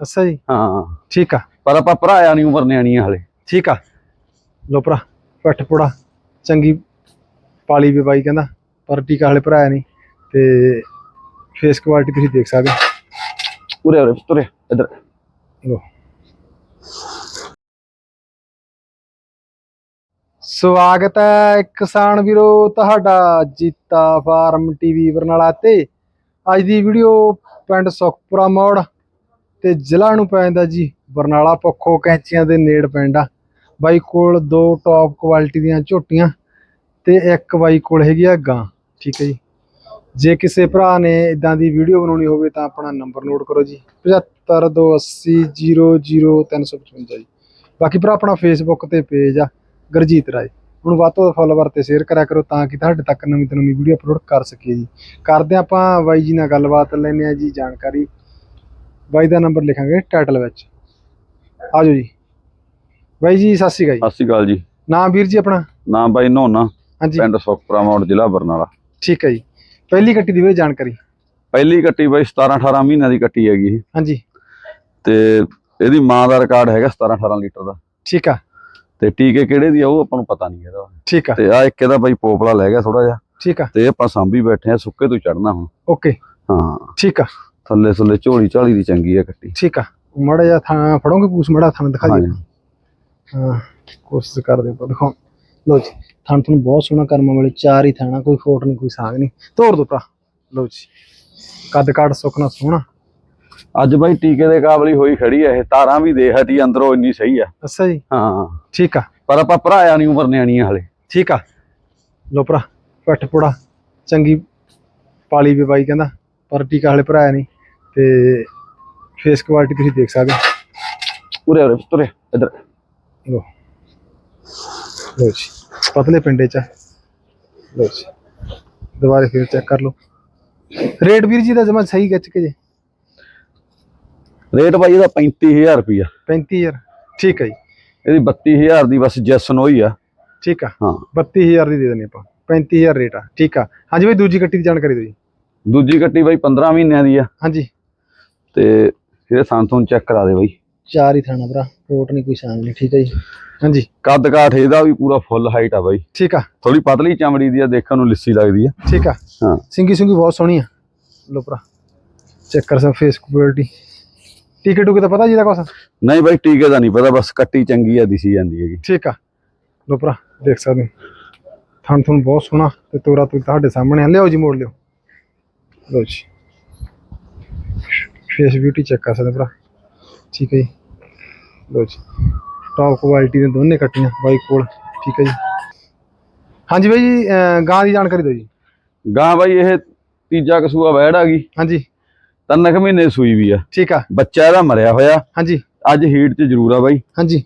ਅੱਛਾ ਜੀ। ਹਾਂ। ਠੀਕ ਆ। ਪਰ ਆਪਾਂ ਭਰਾਇਆ ਨਹੀਂ ਉਮਰ ਨਿਆਣੀ ਆ ਹਲੇ। ਠੀਕ ਆ। ਲੋ ਭਰਾ ਪੱਠ ਪੁੜਾ ਚੰਗੀ ਪਾਲੀ ਵੀ ਬਾਈ ਕਹਿੰਦਾ ਪਰ ਟੀਕਾ ਹਲੇ ਭਰਾਇਆ ਨਹੀਂ। ਤੇ ਫੇਸ ਕੁਆਲਿਟੀ ਤੁਸੀਂ ਦੇਖ ਸਕਦੇ ਉਰੇ ਉਰੇ ਤੁਰੇ ਇੱਧਰ। ਲੋ ਸਵਾਗਤ ਹੈ ਕਿਸਾਨ ਵੀਰੋ ਤੁਹਾਡਾ ਜੀਤਾ ਫਾਰਮ ਟੀਵੀ ਬਰਨਾਲਾ ਤੇ। ਅੱਜ ਦੀ ਵੀਡੀਓ ਪਿੰਡ ਸੁਖਪੁਰਾ ਮੋੜ। ਤੇ ਜ਼ਿਲ੍ਹਾ ਨੂੰ ਪੈ ਜਾਂਦਾ ਜੀ, ਬਰਨਾਲਾ ਪੱਖੋ ਕੈਂਚੀਆਂ ਦੇ ਨੇੜ ਪਿੰਡ ਆ ਬਾਈ ਕੋਲ ਦੋ ਟੌਪ ਕੁਆਲਿਟੀ ਦੀਆਂ ਝੋਟੀਆਂ ਤੇ ਇੱਕ ਬਾਈ ਕੋਲ ਹੈਗੀ ਆ ਗਾਂ, ਠੀਕ ਹੈ ਜੀ। ਜੇ ਕਿਸੇ ਭਰਾ ਨੇ ਇਦਾਂ ਦੀ ਵੀਡੀਓ ਬਣਾਉਣੀ ਹੋਵੇ ਤਾਂ ਆਪਣਾ ਨੰਬਰ ਨੋਟ ਕਰੋ ਜੀ 7528000355 ਜੀ। ਬਾਕੀ ਭਰਾ, ਆਪਣਾ ਫੇਸਬੁੱਕ ਤੇ ਪੇਜ ਆ, ਗੁਰਜੀਤ ਰਾਏ। ਹੁਣ ਵੱਧ ਤੋਂ ਵੱਧ ਫੋਲੋਵਰ ਤੇ ਸ਼ੇਅਰ ਕਰਿਆ ਕਰੋ ਤਾਂ ਕਿ ਤੁਹਾਡੇ ਤੱਕ ਨਵੀਂ ਤੋਂ ਨਵੀਂ ਵੀਡੀਓ ਅਪਲੋਡ ਕਰ ਸਕੀਏ ਜੀ। ਕਰਦੇ ਹਾਂ ਆਪਾਂ ਬਾਈ ਜੀ ਨਾਲ ਗੱਲਬਾਤ ਲੈਣੇ ਆ ਜੀ ਜਾਣਕਾਰੀ। ਬਾਈ ਦਾ ਨੰਬਰ ਲਿਖਾਂਗੇ ਟਾਈਟਲ ਵਿੱਚ। ਆਜੋ ਜੀ। ਬਾਈ ਜੀ ਸਤਿ ਸ਼੍ਰੀ ਅਕਾਲ ਜੀ। ਸਤਿ ਸ਼੍ਰੀ ਅਕਾਲ ਜੀ। ਨਾਮ ਵੀਰ ਜੀ ਆਪਣਾ? ਨਾਮ ਬਾਈ ਨੋਨਾ। ਹਾਂਜੀ। ਪਿੰਡ ਸੁਖਪੁਰਾ ਮੋੜ ਜ਼ਿਲ੍ਹਾ ਬਰਨਾਲਾ। ਠੀਕ ਹੈ ਜੀ। ਪਹਿਲੀ ਕੱਟੀ ਦੀ ਵੀ ਜਾਣਕਾਰੀ। ਪਹਿਲੀ ਕੱਟੀ ਬਾਈ 17 18 ਮਹੀਨਿਆਂ ਦੀ ਕੱਟੀ ਹੈਗੀ ਹਾਂਜੀ। ਤੇ ਇਹਦੀ ਮਾਂ ਦਾ ਰਿਕਾਰਡ ਹੈਗਾ 17 18 ਲੀਟਰ ਦਾ। ਠੀਕ ਆ। ਤੇ ਟੀਕੇ ਕਿਹੜੇ ਦੀ ਆ ਉਹ ਆਪਾਂ ਨੂੰ ਪਤਾ ਨਹੀਂ ਇਹਦਾ ਠੀਕ ਆ। ਤੇ ਆ ਇੱਕ ਇਹਦਾ ਬਾਈ ਪੋਪਲਾ ਲੈ ਗਿਆ ਥੋੜਾ ਜਿਹਾ। ਠੀਕ ਆ। ਤੇ ਆਪਾਂ ਸਾਂਭੀ ਬੈਠੇ ਆ ਸੁੱਕੇ ਤੋਂ ਚੜਨਾ ਹੁਣ। ਓਕੇ। ਹਾਂ। ਠੀਕ ਆ। ਥੱਲੇ ਥੱਲੇ ਝੋਲੀ ਝਾਲੀ ਦੀ ਚੰਗੀ ਆ ਕੱਟੀ। ਠੀਕ ਆ। ਮੜਾ ਜਿਹਾ ਥਾਂ ਫੜੋਗੇ ਪੂਸ ਮੜਾ ਥਾਂ ਦਿਖਾ ਦਿਓ। ਹਾਂ ਕੋਸ਼ਿਸ਼ ਕਰਦੇ ਪਾ ਦਿਖਾਓ। ਲੋ ਜੀ ਥਾਂ ਤੁਹਾਨੂੰ ਬਹੁਤ ਸੋਹਣਾ ਕਰਮਾਂ ਵਾਲੇ ਚਾਰ ਹੀ ਥਾਣਾ ਕੋਈ ਫੋਟ ਨਹੀਂ ਕੋਈ ਸਾਗ ਨਹੀਂ। ਤੋੜ ਦੋ ਭਰਾ। ਲੋ ਜੀ ਕੱਦ ਕਾਠ ਸੁੱਕਣਾ ਸੋਹਣਾ। ਅੱਜ ਬਾਈ ਟੀਕੇ ਦੇ ਕਾਬਲੀ ਹੋਈ ਖੜੀ ਆ ਇਹ ਤਾਰਾਂ ਵੀ ਦੇ ਹਟੀ ਅੰਦਰੋਂ ਇੰਨੀ ਸਹੀ ਆ। ਅੱਛਾ ਜੀ। ਹਾਂ। ਠੀਕ ਆ। ਪਰ ਆਪਾਂ ਭਰਾਇਆ ਨਹੀਂ ਉਮਰ ਨਿਆਣੀ ਆ ਹਲੇ। ਠੀਕ ਆ। ਲੋ ਭਰਾ ਪੱਠ ਪੁੜਾ ਚੰਗੀ ਪਾਲੀ ਵੀ ਬਾਈ ਕਹਿੰਦਾ ਪਰ ਟੀਕਾ ਹਲੇ ਭਰਾਇਆ ਨਹੀਂ। ਤੇ ਫੇਸ ਕੁਆਲਿਟੀ ਤੁਸੀਂ ਦੇਖ ਸਕਦੇ ਹੋ। ਉਰੇ ਉਰੇ ਤੁਰੇ ਇੱਧਰ। ਲੋ ਲੋ ਜੀ ਪਤਲੇ ਪਿੰਡੇ ਚ ਲੋ ਜੀ ਦੁਬਾਰੇ ਫਿਰ ਚੈੱਕ ਕਰ ਲਓ। ਰੇਟ ਵੀਰ ਜੀ ਦਾ ਜਮਾ ਸਹੀ ਗੱਚ ਕੇ ਜੇ। ਰੇਟ ਬਾਈ ਇਹਦਾ 35000 ਰੁਪਿਆ 35000 ਠੀਕ ਹੈ ਜੀ। ਇਹਦੀ 32000 ਦੀ ਬਸ ਜੈਸਨ ਹੋਈ ਆ। ਠੀਕ ਆ। ਹਾਂ। 32000 ਦੀ ਦੇ ਦੇਣੀ ਆਪਾਂ। 35000 ਰੇਟ ਆ। ਠੀਕ ਆ। ਹਾਂਜੀ ਬਈ ਦੂਜੀ ਕੱਟੀ ਦੀ ਜਾਣਕਾਰੀ ਦਿਓ ਜੀ। ਦੂਜੀ ਕੱਟੀ ਬਾਈ 15 ਮਹੀਨਿਆਂ ਦੀ ਆ। ਹਾਂਜੀ। ਤੇ ਇਹਦੇ ਸੰਤੋਂ ਚੈੱਕ ਕਰਾ ਦੇ ਬਾਈ। ਚਾਰ ਹੀ ਥਾਣਾ ਭਰਾ ਰੋਟ ਨਹੀਂ ਕੋਈ ਸ਼ਾਨ ਨਹੀਂ ਠੀਕ ਹੈ ਜੀ? ਹਾਂਜੀ। ਕੱਦ ਕਾਠ ਇਹਦਾ ਵੀ ਪੂਰਾ ਫੁੱਲ ਹਾਈਟ ਆ ਬਾਈ। ਠੀਕ ਆ। ਥੋੜੀ ਪਤਲੀ ਚਮੜੀ ਦੀ ਆ ਦੇਖਣ ਨੂੰ ਲਿੱਸੀ ਲੱਗਦੀ ਆ। ਠੀਕ ਆ। ਹਾਂ। ਸਿੰਗੀ ਸਿੰਗੀ ਬਹੁਤ ਸੋਹਣੀ ਆ। ਲੋ ਭਰਾ ਚੈੱਕ ਕਰ ਸਕ ਫੇਸ ਕੁਆਲਿਟੀ ਟਿਕਟ ਟੁਕੇ ਤਾਂ ਪਤਾ ਜੀ ਦਾ ਕੁਛ? ਨਹੀਂ ਬਾਈ ਟੀਕੇ ਦਾ ਨਹੀਂ ਪਤਾ ਬਸ ਕੱਟੀ ਚੰਗੀ ਆ ਦਿਸੀ ਜਾਂਦੀ ਹੈਗੀ। ਠੀਕ ਆ। ਲੋ ਭਰਾ ਦੇਖ ਸਕਦੇ ਥਣ ਥਣ ਬਹੁਤ ਸੋਹਣਾ ਤੇ ਤੋਰਾ ਤੋਂ ਤੁਹਾਡੇ ਸਾਹਮਣੇ ਆ। ਲਿਓ ਜੀ ਮੋੜ ਲਿਓ ਲੋ ਜੀ। ਫੇਸ ਬਿਊਟੀ ਚੈੱਕ ਕਰ ਸਕਦੇ ਭਰਾ। ਠੀਕ ਹੈ ਜੀ। ਲੋ ਜੀ। ਟੌਪ ਕੁਆਲਿਟੀ ਦੇ ਦੋਨੇ ਕੱਟੀਆਂ ਬਾਈ ਕੋਲ। ਠੀਕ ਹੈ ਜੀ। ਹਾਂਜੀ ਬਾਈ ਜੀ ਗਾਂ ਦੀ ਜਾਣਕਾਰੀ ਦਿਓ ਜੀ। ਗਾਂ ਬਾਈ ਇਹ ਤੀਜਾ ਕਸੂਆ ਵੈੜ ਆ ਗਈ। ਹਾਂਜੀ। ਤਿੰਨ ਕੁ ਮਹੀਨੇ ਸੂਈ ਵੀ ਆ। ਠੀਕ ਆ। ਬੱਚਾ ਇਹਦਾ ਮਰਿਆ ਹੋਇਆ। ਹਾਂਜੀ। ਅੱਜ ਹੀਟ 'ਚ ਜ਼ਰੂਰ ਆ ਬਾਈ। ਹਾਂਜੀ।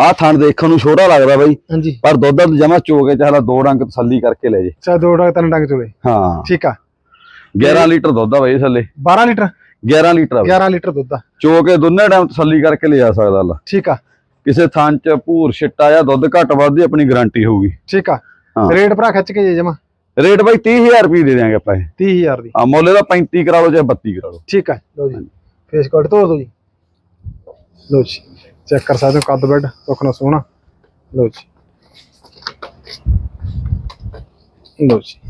ਆਹ ਥਣ ਦੇਖਣ ਨੂੰ ਛੋਟਾ ਲੱਗਦਾ ਬਾਈ। ਹਾਂਜੀ। ਪਰ ਦੁੱਧ ਜਮਾ ਚੋ ਕੇ ਚਾਹਲਾ ਦੋ ਡੰਗ ਤਸੱਲੀ ਕਰਕੇ ਲੈ ਜੇ। ਚਾ ਦੋ ਡੰਗ ਤਿੰਨ ਡੰਗ ਚੋਲੇ। ਹਾਂ। ਠੀਕ ਆ। 11 ਲੀਟਰ ਦੁੱਧ ਆ ਬਾਈ ਥੱਲੇ। 12 ਲੀਟਰ? 11 ਲੀਟਰ ਆ ਬਾਈ। 11 ਲੀਟਰ ਦੁੱਧ ਆ। ਚੋ ਕੇ ਦੋਨੇ ਟਾਈਮ ਤਸੱਲੀ ਕਰਕੇ ਲਿਜਾ ਸਕਦਾ ਲਾ। ਠੀਕ ਆ। ਕਿਸੇ ਥਾਂ 'ਚ ਭੂਰ ਛਿੱਟਾ ਜਾਂ ਦੁੱਧ ਘੱਟ ਵੱਧ ਦੀ ਆਪਣੀ ਗਾਰੰਟੀ ਹੋਊਗੀ। ਠੀਕ ਆ। ਰੇਟ ਭਰਾ ਖਿੱਚ ਕੇ ਜੇ ਜਮਾ। ਰੇਟ ਬਾਈ 30000 ਰੁਪਏ ਦੇ ਦਿਆਂਗੇ ਆਪਾਂ ਇਹ। 30000 ਦੀ। ਆ ਮੁੱਲ ਇਹਦਾ 35 ਕਰਾ ਲਓ ਜਾਂ 32 ਕਰਾ ਲਓ। ਠੀਕ ਆ ਲਓ ਜੀ। ਫੇਸ ਕੋਡ ਤੋੜ ਦੋ ਜੀ। ਲਓ ਜੀ। ਚੈੱਕ ਕਰ ਸਕਦੇ ਹੋ ਕੱਦ ਬੈੱਡ ਸੁੱਕਣਾ ਸੋਹਣਾ। ਲਓ ਜੀ। ਲਓ ਜੀ।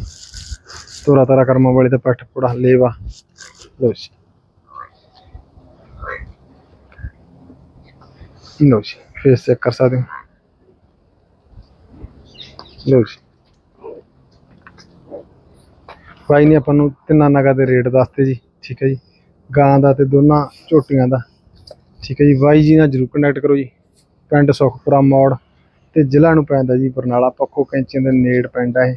ਤੋਰਾ ਤਾਰਾ ਕਰਮਾਂ ਵਾਲੇ ਤੇ ਪੱਠ ਪੜਾ ਲੇਵਾ। ਲੋ ਜੀ। ਲਓ ਜੀ ਫੇਸ ਚੈੱਕ ਕਰ ਸਕਦੇ ਹੋ। ਲਓ ਜੀ। ਬਾਈ ਨੇ ਆਪਾਂ ਨੂੰ ਤਿੰਨਾਂ ਨਗਾਂ ਦੇ ਰੇਟ ਦੱਸਤੇ ਜੀ, ਠੀਕ ਹੈ ਜੀ। ਗਾਂ ਦਾ ਤੇ ਦੋਨਾਂ ਝੋਟੀਆਂ ਦਾ, ਠੀਕ ਹੈ ਜੀ। ਬਾਈ ਜੀ ਨਾਲ ਜਰੂਰ ਕਨੈਕਟ ਕਰੋ ਜੀ। ਪਿੰਡ ਸੁਖਪੁਰਾ ਮੋੜ ਤੇ ਜ਼ਿਲ੍ਹਾ ਨੂੰ ਪੈਂਦਾ ਜੀ ਬਰਨਾਲਾ, ਪੱਖੋ ਕੈਂਚੀਆਂ ਦੇ ਨੇੜ ਪਿੰਡ ਹੈ ਇਹ।